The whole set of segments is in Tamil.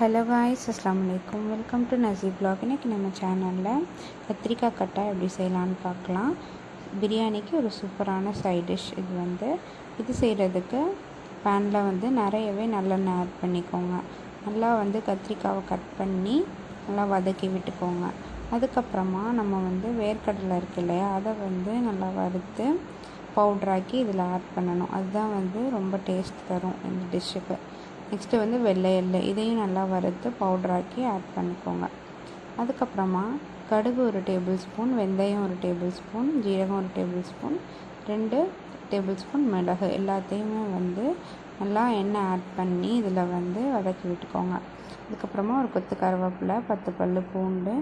ஹலோ காய்ஸ் அஸ்லாம் வலைக்கம் வெல்கம் டு நசீப் பிளாக் இன்றைக்கி நம்ம சேனலில் கத்திரிக்காய் கட்டை எப்படி செய்யலான்னு பார்க்கலாம். பிரியாணிக்கு ஒரு சூப்பரான சைட் டிஷ் இது வந்து. இது செய்கிறதுக்கு பேனில் வந்து நிறையவே நல்லெண்ணெய் ஆட் பண்ணிக்கோங்க. நல்லா வந்து கத்திரிக்காவை கட் பண்ணி நல்லா வதக்கி விட்டுக்கோங்க. அதுக்கப்புறமா நம்ம வந்து வேர்க்கடலை இருக்கு இல்லையா அதை வந்து நல்லா வறுத்து பவுட்ராக்கி இதில் ஆட் பண்ணணும். அதுதான் வந்து ரொம்ப டேஸ்ட் தரும் இந்த டிஷ்ஷுக்கு நெக்ஸ்ட்டு வந்து வெள்ளை எள்ளு. இதையும் நல்லா வறுத்து பவுட்ராக்கி ஆட் பண்ணிக்கோங்க. அதுக்கப்புறமா கடுகு ஒரு டேபிள் ஸ்பூன் வெந்தயம் ஒரு டேபிள் ஸ்பூன் ஜீரகம் ஒரு டேபிள் ஸ்பூன் ரெண்டு டேபிள் ஸ்பூன் மிளகு. எல்லாத்தையுமே வந்து நல்லா எண்ணெய் ஆட் பண்ணி இதில் வந்து வதக்கி விட்டுக்கோங்க. அதுக்கப்புறமா ஒரு கொத்து கருவேப்பிலை பத்து பல் பூண்டு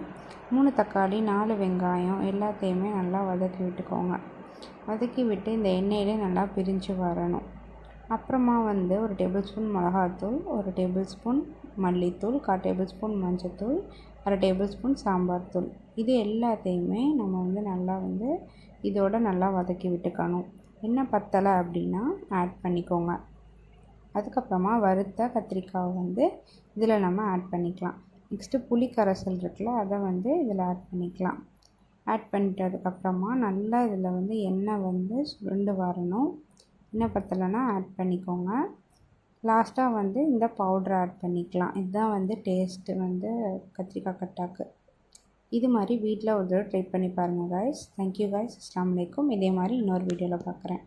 மூணு தக்காளி நாலு வெங்காயம் எல்லாத்தையுமே நல்லா வதக்கி விட்டுக்கோங்க. வதக்கி விட்டு இந்த எண்ணெயிலே நல்லா பிரிஞ்சு வரணும். அப்புறமா வந்து ஒரு டேபிள் ஸ்பூன் மிளகாத்தூள் ஒரு டேபிள் ஸ்பூன் மல்லித்தூள் கால் டேபிள் ஸ்பூன் மஞ்சத்தூள் அரை டேபிள் ஸ்பூன் சாம்பார் தூள் இது எல்லாத்தையுமே நம்ம வந்து நல்லா வந்து இதோட நல்லா வதக்கி விட்டுக்கணும். என்ன பத்தலை அப்படின்னா ஆட் பண்ணிக்கோங்க. அதுக்கப்புறமா வறுத்த கத்திரிக்காவை வந்து இதில் நம்ம ஆட் பண்ணிக்கலாம். நெக்ஸ்ட்டு புளி கரைசல் இருக்குல்ல அதை வந்து இதில் ஆட் பண்ணிக்கலாம். ஆட் பண்ணிட்டதுக்கப்புறமா நல்லா இதில் வந்து எண்ணெய் வந்து சுருண்டு வரணும். இன்னும் பத்தலைன்னா ஆட் பண்ணிக்கோங்க லாஸ்ட்டாக வந்து இந்த பவுட்ரு ஆட் பண்ணிக்கலாம். இதுதான் வந்து டேஸ்ட்டு வந்து கத்திரிக்காய் கட்டாக்கு. இது மாதிரி வீட்டில் ஒரு தடவை ட்ரை பண்ணி பாருங்கள் காய்ஸ் தேங்க்யூ காய்ஸ் அஸ்லாம் வலைக்கும் இதே மாதிரி இன்னொரு வீடியோவில் பார்க்குறேன்